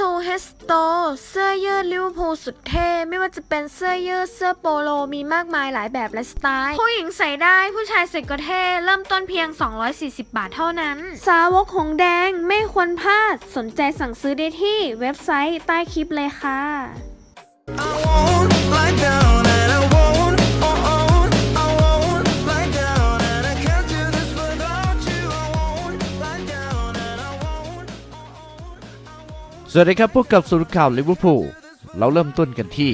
ชว์เฮสโตเสื้อยืดลิเวอร์พูลสุดเท่ ไม่ว่าจะเป็นเสื้อยืดเสื้อโปโลมีมากมายหลายแบบและสไตล์ ผู้หญิงใส่ได้ผู้ชายใส่ก็เท่ เริ่มต้นเพียง 240 บาทเท่านั้น สาวกหงแดงไม่ควรพลาด สนใจสั่งซื้อได้ที่เว็บไซต์ใต้คลิปเลยค่ะ สวัสดีครับพวกกับสุรข่าวลิเวอร์พูลเราเริ่มต้นกันที่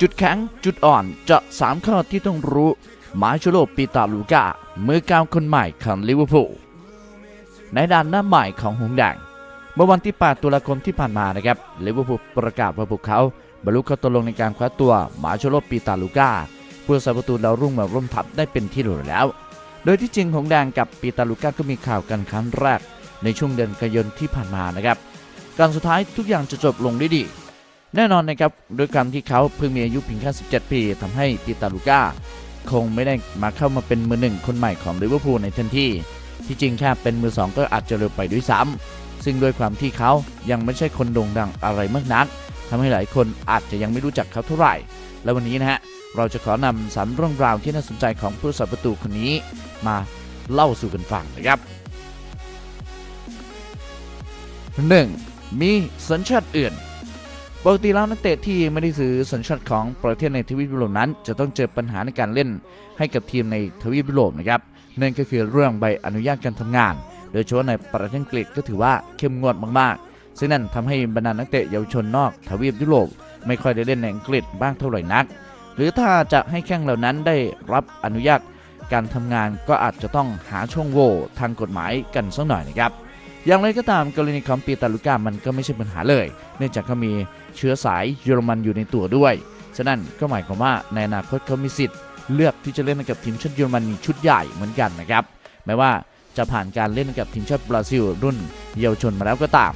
จุดแข็งจุดอ่อนเจาะ3ข้อที่ต้องรู้มาชโลปีตาลูกามือกาวคนใหม่ของลิเวอร์พูลในด้านหน้าใหม่ของหงแดงเมื่อวันที่ 8 ตุลาคมที่ผ่านมานะครับลิเวอร์พูลประกาศว่าพวกเขา บรรลุข้อตกลงในการคว้าตัวมาชโลปีตาลูกาผู้สาประตูดาวรุ่งมาร่วมทัพได้เป็นที่รู้แล้ว โดยที่จริงหงแดงกับปีตาลูกาก็มีข่าวกันครั้งแรก ในช่วงเดือนกันยายนที่ผ่านมานะครับ การสุดท้ายทุกอย่างจะจบลงด้วยดี แน่นอนนะครับด้วยการที่เขาเพิ่งมีอายุเพียงแค่ 17 ปีทำให้ปีตาลูก้าคงไม่ได้มาเข้ามาเป็นมือหนึ่งคนใหม่ของลิเวอร์พูลในทันทีที่จริงแค่เป็นมือสองก็อาจจะเร็วไปด้วยซ้ำซึ่งด้วยความที่เขายังไม่ใช่คนโด่งดังอะไรมากนักทำให้หลายคนอาจจะยังไม่รู้จักเขาเท่าไหร่ และวันนี้นะฮะเราจะขอนำสามเรื่องราวที่น่าสนใจของผู้รักษาประตูคนนี้มาเล่าสู่กันฟังนะครับ 1. มีสัญชาติอื่นปกติแล้วนักเตะที่ไม่ได้ซื้อสัญชาติของประเทศในทวีปยุโรปนั้น จะต้องเจอปัญหาในการเล่นให้กับทีมในทวีปยุโรปนะครับนั่นก็คือเรื่องใบอนุญาตการทำงาน โดยเฉพาะในประเทศอังกฤษก็ถือว่าเข้มงวดมากๆ ซึ่งนั่นทำให้บรรดานักเตะเยาวชนนอกทวีปยุโรปไม่ค่อยได้เล่นในอังกฤษบ้างเท่าไหร่นัก หรือถ้าจะให้แข้งเหล่านั้นได้รับอนุญาตการทำงานก็อาจจะต้องหาช่องโหว่ทางกฎหมายกันสักหน่อยนะครับ อย่างไรก็ตามกรณีของปีตาลูก้ามันก็ไม่ใช่ปัญหาเลย เนื่องจากเขามีเชื้อสายเยอรมันอยู่ในตัวด้วย ฉะนั้นก็หมายความว่าในอนาคตเขามีสิทธิ์เลือกที่จะเล่นกับทีมชาติเยอรมนีชุดใหญ่เหมือนกันนะครับแม้ว่าจะผ่านการเล่นกับทีมชาติบราซิลรุ่นเยาวชนมาแล้วก็ตาม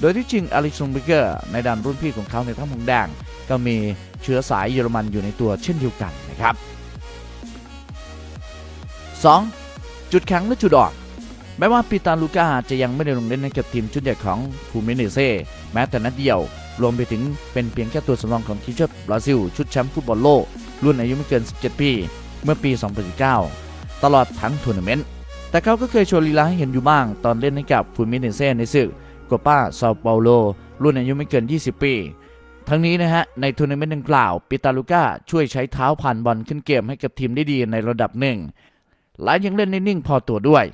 โดยที่จริงอลิซงเบเกอร์ในด้านรุ่นพี่ของเขาในทั้งหงแดง ก็มีเชื้อสายเยอรมันอยู่ในตัวเช่นเดียวกันนะครับ 2. จุดแข็งและจุดอ่อน แม้ว่าปีตาลูก้าจะยังไม่ได้ลงเล่นในกับทีมชุดใหญ่ของฟูมิเนเซ่แม้แต่นัดเดียว รวมไปถึงเป็นเพียงแค่ตัวสำรองของทีมชาติบราซิล ชุดแชมป์ฟุตบอลโลก รุ่นอายุไม่เกิน 17 ปี เมื่อปี 2019 ตลอดทั้งทัวร์นาเมนต์แต่เขาก็เคยโชว์ลีลาให้เห็นอยู่บ้าง ตอนเล่นให้กับฟูมิเนเซ่ในศึกโกป้าซาเปาโล รุ่นอายุไม่เกิน 20 ปี ทั้งนี้นะฮะ ในทัวร์นาเมนต์ดังกล่าวปิตาลูก้าช่วยใช้เท้าผ่านบอลขึ้นเกมให้กับทีมได้ดีในระดับหนึ่งและยังเล่นได้นิ่งพอตัวด้วย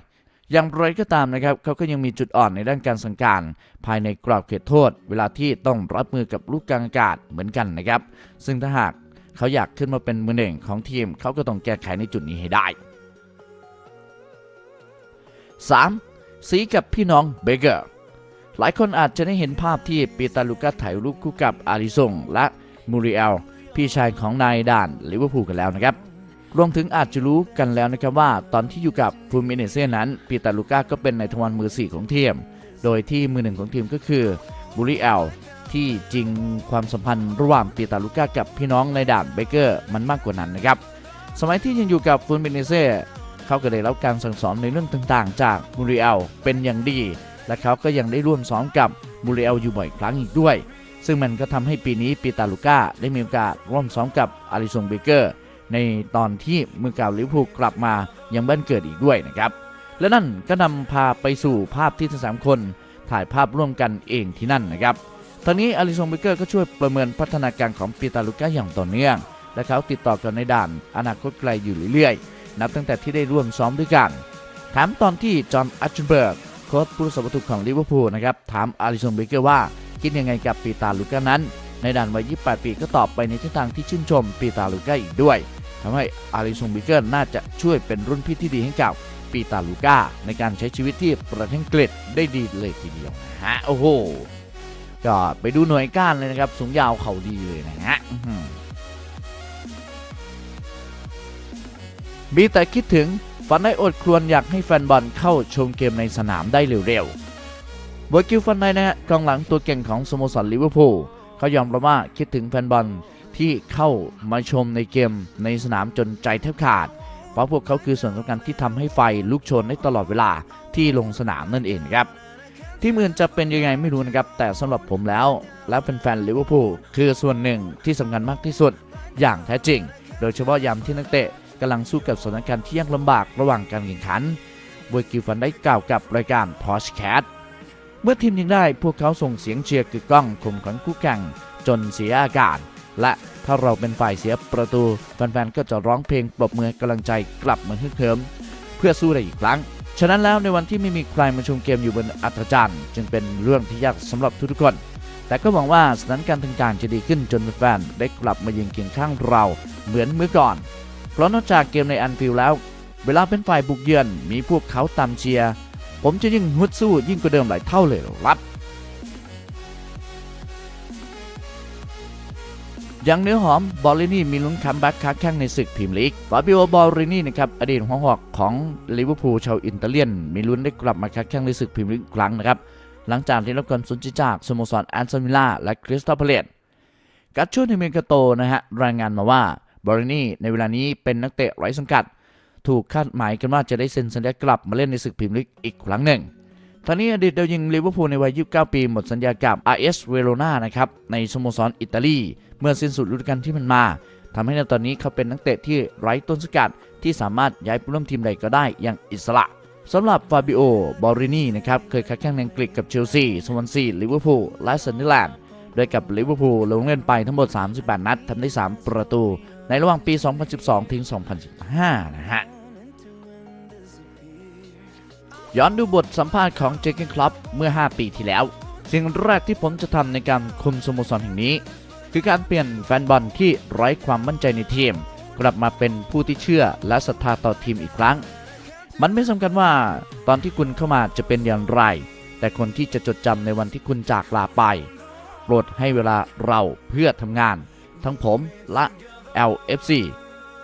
อย่างไรก็ตามนะครับเขาก็ยังมีจุดอ่อนในด้านการสั่งการ ภายในกรอบเขตโทษ เวลาที่ต้องรับมือกับลูกกลางอากาศเหมือนกันนะครับ ซึ่งถ้าหากเขาอยากขึ้นมาเป็นมือหนึ่งของทีมเขาก็ต้องแก้ไขในจุดนี้ให้ได้ 3. สีกับพี่น้องเบเกอร์หลายคนอาจจะได้เห็นภาพที่ปีตาลูกัสถ่ายรูปคู่กับอาริซงและมูริเอลพี่ชายของนายด่านลิเวอร์พูลกันแล้วนะครับ รวมถึงอาจจะรู้กันแล้วนะครับว่า ตอนที่อยู่กับฟูมิเนเซ่นั้นปีตาลูก้าก็เป็นในทวันมือ 4 ของทีม โดยที่มือหนึ่งของทีมก็คือบูริเอลที่จริงความสัมพันธ์ระหว่างปีตาลูก้ากับพี่น้องในด่านเบเกอร์มันมากกว่านั้นนะครับ สมัยที่ยังอยู่กับฟูมิเนเซ่เขาก็ได้รับการสั่งสอนในเรื่องต่างๆ จากบูริเอลเป็นอย่างดี และเขาก็ยังได้ร่วมซ้อมกับบูริเอลอยู่บ่อยครั้งอีกด้วย ซึ่งมันก็ทำให้ปีนี้ปีตาลูก้าได้มีโอกาสร่วมซ้อมกับอาริซงเบเกอร์ ในตอนที่มือเก่าลิเวอร์พูลกลับมายังบ้านเกิดอีกด้วยนะครับ และนั่นก็นำพาไปสู่ภาพที่ทั้งสามคนถ่ายภาพร่วมกันเองที่นั่นนะครับ ตอนนี้อาริซงเบเกอร์ก็ช่วยประเมินพัฒนาการของปีตาลูก้าอย่างต่อเนื่อง และเขาติดต่อกันในด่านอนาคตไกลอยู่เรื่อยๆ นับตั้งแต่ที่ได้ร่วมซ้อมด้วยกัน ถามตอนที่จอห์นอัชเชนเบิร์กโค้ชผู้รักษาประตูของลิเวอร์พูลนะครับ ถามอาริซงเบเกอร์ว่าคิดยังไงกับปีตาลูก้านั้น ในด่านวัย 28 ปีก็ตอบไปในทิศทางที่ชื่นชมปีตาลูก้าอีกด้วย ทำให้อาริซงบิเกิลน่าจะช่วยเป็นรุ่นพี่ที่ดีให้กับปีตาลูก้าในการใช้ชีวิตที่ประเทศอังกฤษได้ดีเลยทีเดียวนะฮะโอ้โหก็ไปดูหน่วยก้านเลยนะครับ สูงยาวเข่าดีเลยนะฮะมีแต่คิดถึงฝันได้อดครวญอยากให้แฟนบอลเข้าชมเกมในสนามได้เร็วๆเวอร์กิลฟันไดนะฮะกองหลังตัวเก่งของสโมสรลิเวอร์พูลเขายอมรับว่าคิดถึงแฟนบอล ที่เข้ามาชมในเกมในสนามจนใจแทบขาด เพราะพวกเขาคือส่วนสำคัญที่ทำให้ไฟลุกโชนได้ตลอดเวลาที่ลงสนามนั่นเองครับทีทีมอื่นจะเป็นยังไงไม่รู้นะครับ แต่สำหรับผมแล้ว และแฟนๆลิเวอร์พูลคือส่วนหนึ่งที่สำคัญมากที่สุด อย่างแท้จริง โดยเฉพาะยามที่นักเตะกำลังสู้กับสถานการณ์ที่ยากลำบากระหว่างการแข่งขันบวยกิฟันได้กล่าวกับรายการพอชแคสเมื่อทีมยิงได้พวกเขาส่งเสียงเชียร์กึกก้องข่มขวัญคู่แข่งจนเสียอากาศ และถ้าเราเป็นฝ่ายเสียประตูแฟนๆก็จะร้องเพลงปรบมือกำลังใจกลับมาฮึกเหิม เพื่อสู้ได้อีกครั้ง ฉะนั้นแล้วในวันที่ไม่มีใครมาชมเกมอยู่บนอัธจันทร์จึงเป็นเรื่องที่ยากสำหรับทุกๆคน แต่ก็หวังว่าสถานการณ์ต่างๆจะดีขึ้นจนแฟนๆได้กลับมายืนเคียงข้างเราเหมือนเมื่อก่อน เพราะนอกจากเกมในอันฟิลแล้ว เวลาเป็นฝ่ายบุกเยือนมีพวกเขาตามเชียร์ผมจะยิ่งฮึดสู้ยิ่งกว่าเดิมหลายเท่าเลยรับ อย่างเนื้อหอมบอลลินี่มีลุ้นคัมแบ็กค้าแข้งในศึกพรีเมียร์ลีกฟาบิโอบอลลินี่นะครับอดีตหัวหอกของลิเวอร์พูลชาวอิตาเลียน มีลุ้นได้กลับมาค้าแข้งในศึกพรีเมียร์ลีกอีกครั้งนะครับหลังจากที่รับการสนใจจากสโมสรแอนซมิล่าและคริสตัลพาเลตกัตชูนิเมกาโตนะฮะรายงานมาว่าบอลลินี่ในเวลานี้เป็นนักเตะไร้สังกัด ถูกคาดหมายกันว่าจะได้เซ็นสัญญากลับมาเล่นในศึกพรีเมียร์ลีกอีกครั้งหนึ่งทางนี้อดีตดาวยิงลิเวอร์พูลในวัย 29 ปี หมดสัญญากับ RS Verona นะครับในสโมสรอิตาลี เมื่อสิ้นสุดฤดูกาลที่มันมาทำให้ในตอนนี้เขาเป็นนักเตะที่ไร้ต้นสกัดที่สามารถย้ายไปร่วมทีมใดก็ได้อย่างอิสระสำหรับฟาบิโอบอรินีนะครับเคยค้าแข่งในอังกฤษกับเชลซีสวอนซีลิเวอร์พูลและซันเดอร์แลนด์โดยกับลิเวอร์พูลลงเล่นไปทั้งหมด 38 นัดทำได้ 3 ประตู ในระหว่างปี 2012 ถึง 2015 นะฮะ ย้อนดูบทสัมภาษณ์ของเจคเกนคลับเมื่อ 5 ปีที่แล้ว สิ่งแรกที่ผมจะทำในการคุมสโมสรแห่งนี้ คือการเปลี่ยนแฟนบอลที่ไร้ความมั่นใจในทีม กลับมาเป็นผู้ที่เชื่อและศรัทธาต่อทีมอีกครั้ง มันไม่สำคัญว่าตอนที่คุณเข้ามาจะเป็นอย่างไร แต่คนที่จะจดจำในวันที่คุณจากลาไป โปรดให้เวลาเราเพื่อทำงาน ทั้งผมและ LFC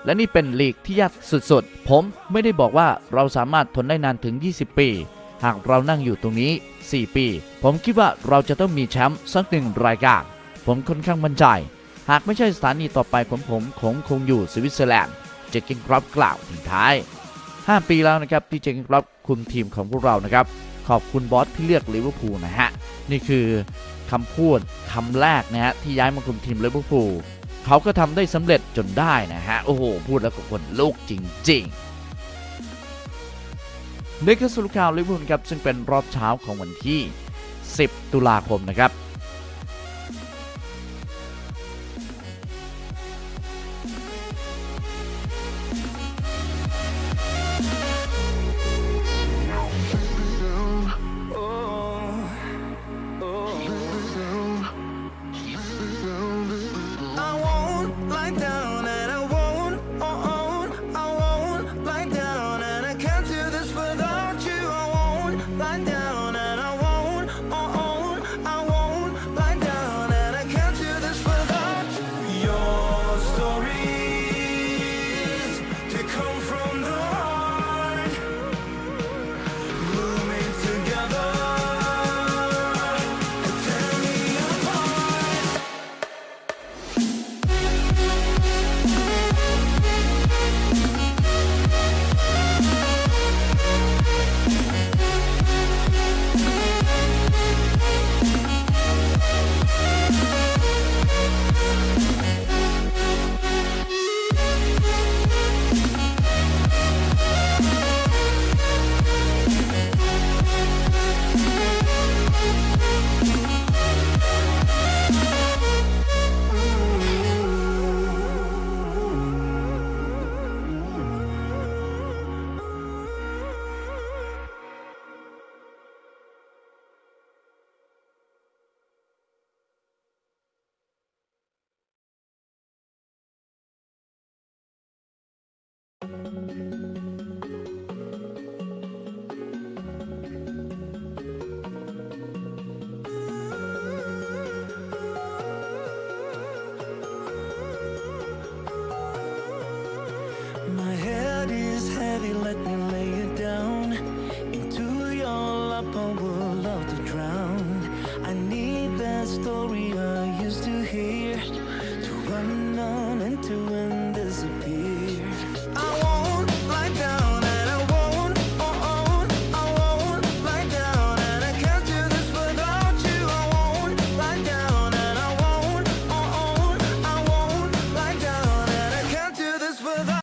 และนี่เป็นลีกที่ยากสุดๆ ผมไม่ได้บอกว่าเราสามารถทนได้นานถึง 20 ปี หากเรานั่งอยู่ตรงนี้ 4 ปี ผมคิดว่าเราจะต้องมีแชมป์สักหนึ่งรายการ ผมค่อนข้างมั่นใจ หากไม่ใช่สถานีต่อไปของผมคงคงอยู่สวิตเซอร์แลนด์เจคกินกรอบกล่าวทิ้งท้าย 5 ปีแล้วนะครับที่เจคกินกรอบคุมทีมของพวกเรานะครับ ขอบคุณบอสที่เลือกลิเวอร์พูลนะฮะ นี่คือคำพูดคำแรกนะฮะที่ย้ายมาคุมทีมลิเวอร์พูลเขาก็ทำได้สำเร็จจนได้นะฮะ โอ้โห พูดแล้วก็คนลูกจริงๆนี่คือสรุปข่าวลิเวอร์พูลครับซึ่งเป็นรอบเช้าของวันที่ 10 ตุลาคมนะครับ